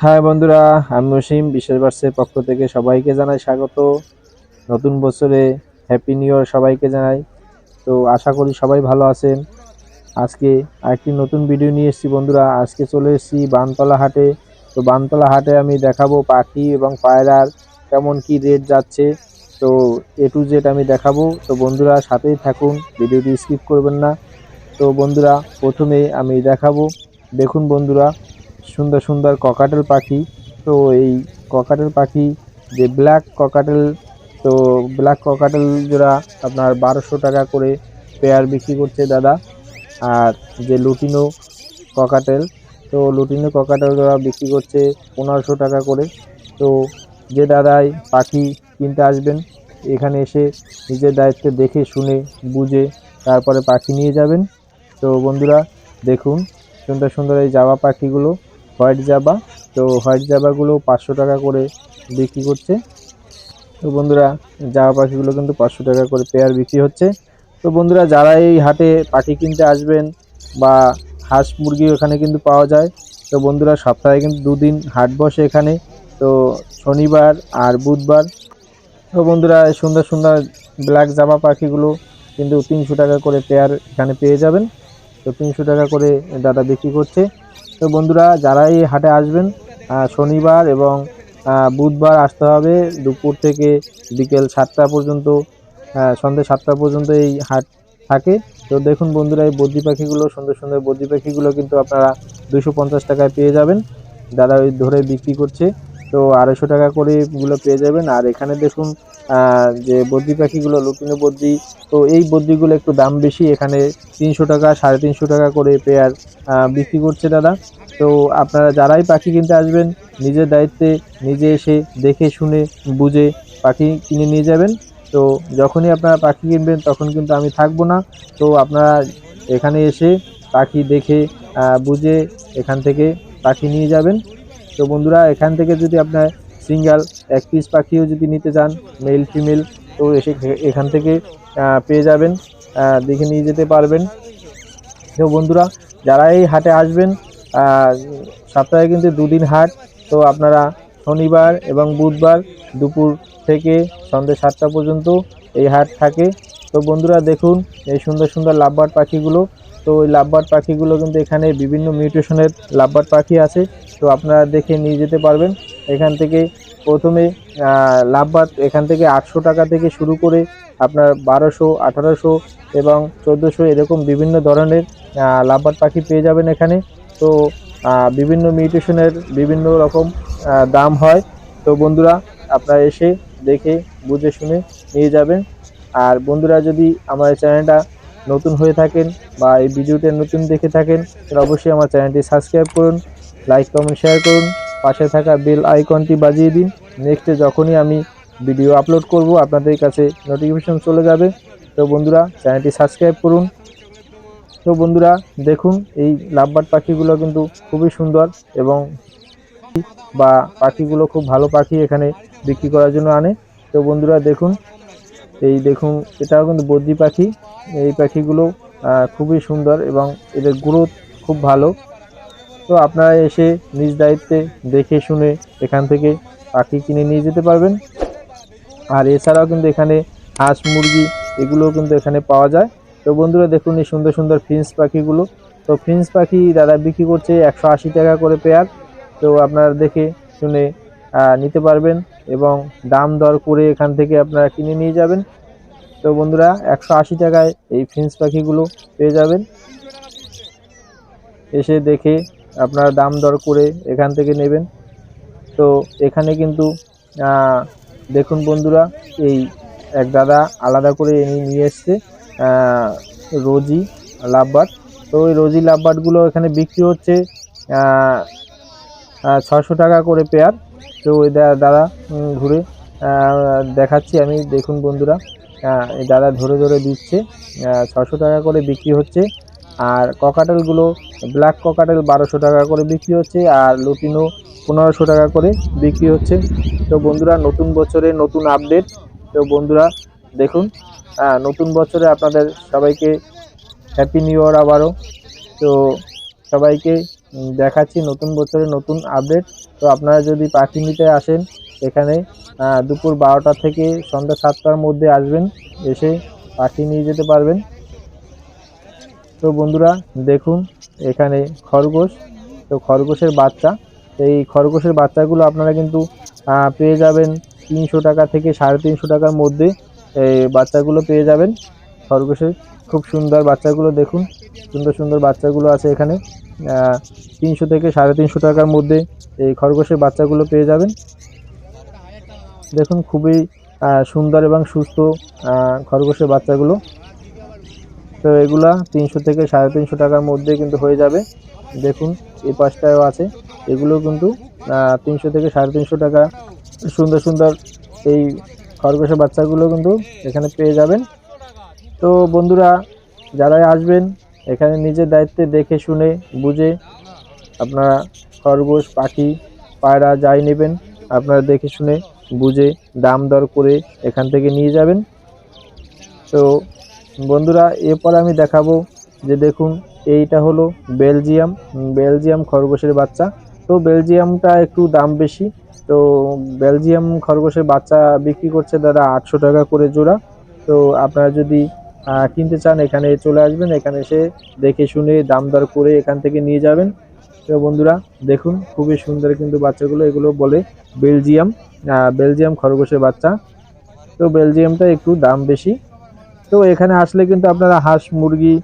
হ্যাঁ বন্ধুরা, আমি অসীম বিশেষ বার্সের পক্ষ থেকে সবাইকে জানাই স্বাগত। নতুন বছরে হ্যাপি নিউ ইয়ার সবাইকে জানাই। তো আশা করি সবাই ভালো আছেন। আজকে আরেকটি নতুন ভিডিও নিয়ে এসেছি বন্ধুরা। আজকে চলে এসেছি বানতলা হাটে। তো বানতলা হাটে আমি দেখাবো পাখি এবং পায়রার কেমন কি রেট যাচ্ছে। তো এ টু জেড আমি দেখাবো। তো বন্ধুরা সাথেই থাকুন, ভিডিওটি স্কিপ করবেন না। তো বন্ধুরা, প্রথমে আমি দেখাবো। দেখুন বন্ধুরা, সুন্দর সুন্দর ককাটেল পাখি। তো এই ককাটেল পাখি, যে ব্ল্যাক ককাটেল তো ব্ল্যাক ককাটেল জোড়া আপনার বারোশো টাকা করে পেয়ার বিক্রি করছে দাদা। আর যে লুটিনো ককাটেল তো লুটিনো ককাটেল জোড়া বিক্রি করছে পনেরোশো টাকা করে। তো যে দাদাই পাখি কিনতে আসবেন, এখানে এসে নিজের দায়িত্বে দেখে, শুনে, বুঝে তারপরে পাখি নিয়ে যাবেন। তো বন্ধুরা, দেখুন, সুন্দর সুন্দর এই জাবা পাখিগুলো, হোয়াইট জাবা। তো হোয়াইট জাবাগুলো পাঁচশো টাকা করে বিক্রি করছে। তো বন্ধুরা, জাবা পাখিগুলো কিন্তু পাঁচশো টাকা করে পেয়ার বিক্রি হচ্ছে। তো বন্ধুরা, যারা এই হাটে পাখি কিনতে আসবেন বা হাঁস মুরগি ওখানে কিন্তু পাওয়া যায়। তো বন্ধুরা, সপ্তাহে কিন্তু দুদিন হাট বসে এখানে। তো শনিবার আর বুধবার। তো বন্ধুরা সুন্দর সুন্দর ব্ল্যাক জামা পাখিগুলো কিন্তু তিনশো টাকা করে পেয়ার এখানে পেয়ে যাবেন। তো তিনশো টাকা করে দাদা বিক্রি করছে। তো বন্ধুরা, যারা এই হাটে আসবেন শনিবার এবং বুধবার আসতে হবে দুপুর থেকে বিকেল সাতটা পর্যন্ত সন্ধ্যে সাতটা পর্যন্ত এই হাট থাকে। তো দেখুন বন্ধুরা, এই বদ্রি পাখিগুলো, সুন্দর সুন্দর বদ্রি পাখিগুলো কিন্তু আপনারা দুশো পঞ্চাশ টাকায় পেয়ে যাবেন। দাদা ওই ধরে বিক্রি করছে, তো আড়াইশো টাকা করে এগুলো পেয়ে যাবেন। আর এখানে দেখুন যে বদ্রি পাখিগুলো লুটিনো বদ্রি, তো এই বদ্রিগুলো একটু দাম বেশি, এখানে তিনশো টাকা, সাড়ে তিনশো টাকা করে পেয়ার বিক্রি করছে দাদা। তো আপনারা যারাই পাখি কিনতে আসবেন, নিজের দায়িত্বে, নিজে এসে দেখে শুনে, বুঝে পাখি কিনে নিয়ে যাবেন। তো যখনই আপনারা পাখি কিনবেন, তখন কিন্তু আমি থাকব না। তো আপনারা এখানে এসে পাখি দেখে বুঝে এখান থেকে পাখি নিয়ে যাবেন। তো বন্ধুরা, এখান থেকে যদি আপনার সিঙ্গাল এক পিস পাখিও যদি নিতে চান, মেল, ফিমেল, তো এসে এখান থেকে পেয়ে যাবেন দেখে নিয়ে যেতে পারবেন। তো বন্ধুরা, যারা এই হাটে আসবেন সপ্তাহে কিন্তু দুদিন হাট, তো আপনারা শনিবার এবং বুধবার দুপুর থেকে সন্ধ্যে সাতটা পর্যন্ত এই হাট থাকে। তো বন্ধুরা দেখুন, এই সুন্দর সুন্দর লাভবার্ড পাখিগুলো, তো ওই লাভবার্ড পাখিগুলো কিন্তু এখানে বিভিন্ন মিউটেশনের লাভবার্ড পাখি আছে। তো আপনারা দেখে নিয়ে যেতে পারবেন। এখান থেকে প্রথমে লাভবার্ড এখান থেকে আটশো টাকা থেকে শুরু করে আপনার বারোশো, আঠারোশো এবং চোদ্দোশো এরকম বিভিন্ন ধরনের লাভবার্ড পাখি পেয়ে যাবেন এখানে। তো বিভিন্ন মিউটেশনের বিভিন্ন রকম দাম হয়। তো বন্ধুরা, আপনারা এসে দেখে, বুঝে শুনে নিয়ে যাবেন। আর বন্ধুরা, যদি আমার চ্যানেলটা নতুন হয়ে থাকেন বা এই ভিডিওটা নতুন দেখে থাকেন, তাহলে অবশ্যই আমার চ্যানেলটি সাবস্ক্রাইব করুন, লাইক, কমেন্ট, শেয়ার করুন, পাশে থাকা বেল আইকনটি বাজিয়ে দিন। নেক্সটে যখনই আমি ভিডিও আপলোড করব, আপনাদের কাছে নোটিফিকেশন চলে যাবে। তো বন্ধুরা, চ্যানেলটি সাবস্ক্রাইব করুন। তো বন্ধুরা, দেখুন, এই লাভবার্ড পাখিগুলো কিন্তু খুবই সুন্দর এবং বা পাখিগুলো খুব ভালো পাখি এখানে বিক্রি করার জন্য আনে। তো বন্ধুরা দেখুন, এই দেখুন, এটাও কিন্তু বদ্রি পাখি। এই পাখিগুলো খুবই সুন্দর এবং এদের গ্রোথ খুব ভালো। তো আপনারা এসে নিজ দায়িত্বে দেখে শুনে এখান থেকে পাখি কিনে নিয়ে যেতে পারবেন। আর এছাড়াও কিন্তু এখানে হাঁস, মুরগি, এগুলোও কিন্তু এখানে পাওয়া যায়। তো বন্ধুরা দেখুন এই সুন্দর সুন্দর ফিন্স পাখিগুলো। তো ফিন্স পাখি দাদা বিক্রি করছে একশো আশি টাকা করে পেয়ার তো আপনারা দেখে শুনে নিতে পারবেন এবং দাম দর করে এখান থেকে আপনারা কিনে নিয়ে যাবেন। তো বন্ধুরা, একশো আশি টাকায় এই ফিন্স পাখিগুলো পেয়ে যাবেন। এসে দেখে আপনারা দাম দর করে এখান থেকে নেবেন। তো এখানে কিন্তু দেখুন বন্ধুরা, এই এক দাদা আলাদা করে এনে নিয়ে এসছে রোজি লাভবার্ড তো ওই রোজি লাভবার্ডগুলো এখানে বিক্রি হচ্ছে ছশো টাকা করে পেয়ার তো ওই দাদা ঘুরে দেখাচ্ছি আমি। দেখুন বন্ধুরা দাদা ধরে ধরে দিচ্ছে। ছশো টাকা করে বিক্রি হচ্ছে। আর ককাটেলগুলো ব্ল্যাক ককাটেল বারোশো টাকা করে বিক্রি হচ্ছে। আর লুটিনো পনেরোশো টাকা করে বিক্রি হচ্ছে। তো বন্ধুরা, নতুন বছরে নতুন আপডেট তো বন্ধুরা, দেখুন নতুন বছরে আপনাদের সবাইকে হ্যাপি নিউ ইয়ার আবারও। তো সবাইকে দেখাচ্ছি নতুন বছরে নতুন আপডেট তো আপনারা যদি পাখি নিতে আসেন, এখানে দুপুর বারোটা থেকে সন্ধ্যা সাতটার মধ্যে আসবেন, এসে পাখি নিয়ে যেতে পারবেন। তো বন্ধুরা, দেখুন, এখানে খরগোশ। তো খরগোশের বাচ্চা। এই খরগোশের বাচ্চাগুলো আপনারা কিন্তু পেয়ে যাবেন তিনশো টাকা থেকে সাড়ে তিনশো টাকার মধ্যে, এই বাচ্চাগুলো পেয়ে যাবেন। খরগোশের খুব সুন্দর বাচ্চাগুলো দেখুন। সুন্দর সুন্দর বাচ্চাগুলো আছে এখানে। তিনশো থেকে সাড়ে তিনশো টাকার মধ্যে এই খরগোশের বাচ্চাগুলো পেয়ে যাবেন। দেখুন, খুবই সুন্দর এবং সুস্থ খরগোশের বাচ্চাগুলো। তো এগুলা তিনশো থেকে সাড়ে তিনশো টাকার মধ্যে কিন্তু হয়ে যাবে। দেখুন এই পাশটাও আছে। এগুলো কিন্তু তিনশো থেকে সাড়ে তিনশো টাকা সুন্দর সুন্দর এই খরগোশের বাচ্চাগুলো কিন্তু এখানে পেয়ে যাবেন। তো বন্ধুরা, যারাই আসবেন এখানে নিজের দায়িত্বে দেখে শুনে, বুঝে আপনারা খরগোশ, পাখি, পায়রা যাই নেবেন, আপনারা দেখে শুনে, বুঝে দাম দর করে এখান থেকে নিয়ে যাবেন। তো বন্ধুরা, এরপর আমি দেখাবো যে দেখুন, এইটা হলো বেলজিয়াম। বেলজিয়াম খরগোশের বাচ্চা। তো বেলজিয়ামটা একটু দাম বেশি। তো বেলজিয়াম খরগোশের বাচ্চা বিক্রি করছে দাদা আটশো টাকা করে জোড়া। তো আপনারা যদি কিনতে চান, এখানে চলে আসবেন, এখানে এসে দেখে শুনে দাম দর করে এখান থেকে নিয়ে যাবেন। তো বন্ধুরা, দেখুন, খুবই সুন্দর কিন্তু বাচ্চাগুলো, এগুলো বলে বেলজিয়াম বেলজিয়াম খরগোশের বাচ্চা। তো বেলজিয়ামটা একটু দাম বেশি। তো এখানে আসলে কিন্তু আপনারা হাঁস মুরগি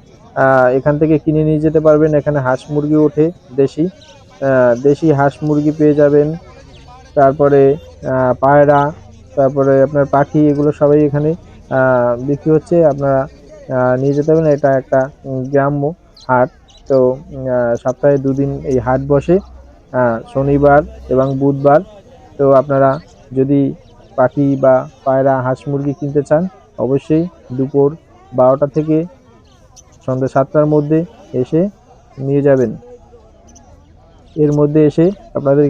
এখান থেকে কিনে নিয়ে যেতে পারবেন। এখানে হাঁস মুরগি ওঠে দেশি দেশি হাঁস মুরগি পেয়ে যাবেন। তারপরে পায়রা, তারপরে আপনার পাখি, এগুলো সবাই এখানে বিক্রি হচ্ছে, আপনারা নিয়ে যেতে পারবেন। এটা একটা গ্রাম্য হাট। তো সপ্তাহে দুদিন এই হাট বসে শনিবার এবং বুধবার। তো আপনারা যদি পাখি বা পায়রা, হাঁস মুরগি কিনতে চান, অবশ্যই দুপুর বারোটা থেকে সন্ধ্যা সাতটার মধ্যে এসে নিয়ে যাবেন। এর মধ্যে এসে আপনাদের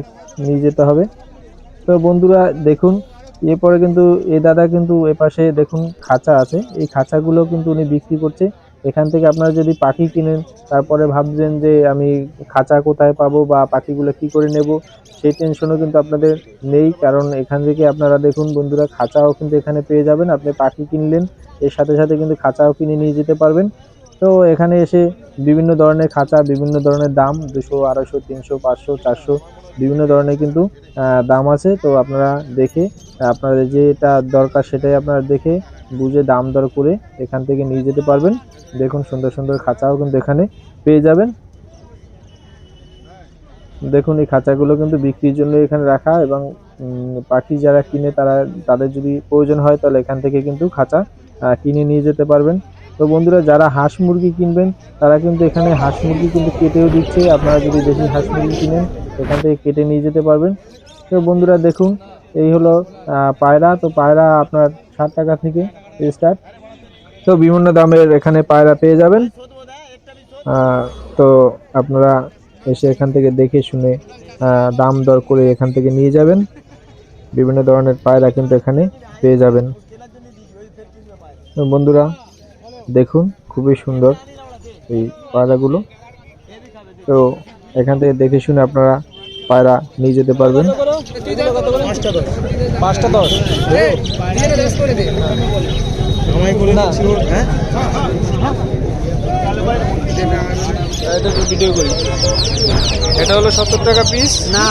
নিয়ে যেতে হবে। তো বন্ধুরা, দেখুন এরপরে কিন্তু এ দাদা কিন্তু এপাশে দেখুন খাঁচা আছে। এই খাঁচাগুলো কিন্তু উনি বিক্রি করছে। এখান থেকে আপনারা যদি পাখি কিনেন, তারপরে ভাবছেন যে আমি খাঁচা কোথায় পাবো বা পাখিগুলো কি করে নেব, সেই টেনশনও কিন্তু আপনাদের নেই। কারণ এখান থেকে আপনারা দেখুন বন্ধুরা, খাঁচাও কিন্তু এখানে পেয়ে যাবেন। আপনি পাখি কিনলেন, এর সাথে সাথে কিন্তু খাঁচাও কিনে নিয়ে যেতে পারবেন। তো এখানে এসে বিভিন্ন ধরনের খাঁচা, বিভিন্ন ধরনের দাম, দুশো, আড়াইশো, তিনশো, পাঁচশো, চারশো বিভিন্ন ধরনের কিন্তু দাম আছে। তো আপনারা দেখে, আপনাদের যেটা দরকার সেটাই আপনারা দেখে বুঝে দাম দর করে এখান থেকে নিয়ে যেতে পারবেন। দেখুন সুন্দর সুন্দর খাঁচাও কিন্তু এখানে পেয়ে যাবেন। দেখুন এই খাঁচাগুলো কিন্তু বিক্রির জন্য এখানে রাখা এবং পাখি যারা কিনে তারা, তাদের যদি প্রয়োজন হয় তাহলে এখান থেকে কিন্তু খাঁচা কিনে নিয়ে যেতে পারবেন। তো বন্ধুরা, যারা হাঁস মুরগি কিনবেন, তারা কিন্তু এখানে হাঁস মুরগি কিন্তু কেটেও দিচ্ছে। আপনারা যদি দেশি হাঁস মুরগি কিনেন এখান থেকে কেটে নিয়ে যেতে পারবেন। তো বন্ধুরা দেখুন, এই হলো পায়রা। তো পায়রা আপনার ষাট টাকা থেকে স্টার্ট তো বিভিন্ন দামের এখানে পায়রা পেয়ে যাবেন। তো আপনারা এসে এখান থেকে দেখে শুনে দাম দর করে এখান থেকে নিয়ে যাবেন। বিভিন্ন ধরনের পায়রা কিন্তু এখানে পেয়ে যাবেন। বন্ধুরা, দেখুন, খুবই সুন্দর এই পায়রাগুলো। তো এখান থেকে দেখে শুনে আপনারা পায়রা নিয়ে যেতে পারবেন। পাঁচটা দশ। হ্যাঁ? এটা ভিডিও করি এটা হলো সত্তর টাকা পিস না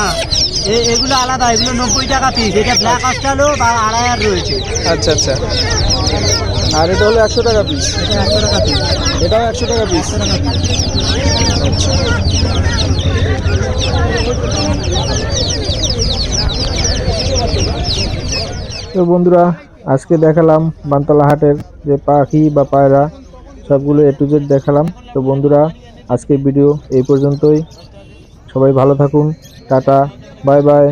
এ- এগুলো আলাদা এগুলো নব্বই টাকা পিস এটা ব্ল্যাক অস্টালো বা আড়াই আর রয়েছে। আচ্ছা আচ্ছা। আর এটা হলো একশো টাকা পিস একশো টাকা পিস এটাও একশো টাকা পিস আচ্ছা। তো বন্ধুরা, আজকে দেখালাম বানতলা হাটের যে পাখি বা পায়রা, সবগুলো এ টু জেড দেখালাম। তো বন্ধুরা, আজকের ভিডিও এই পর্যন্তই। সবাই ভালো থাকুন। Tata, bye bye.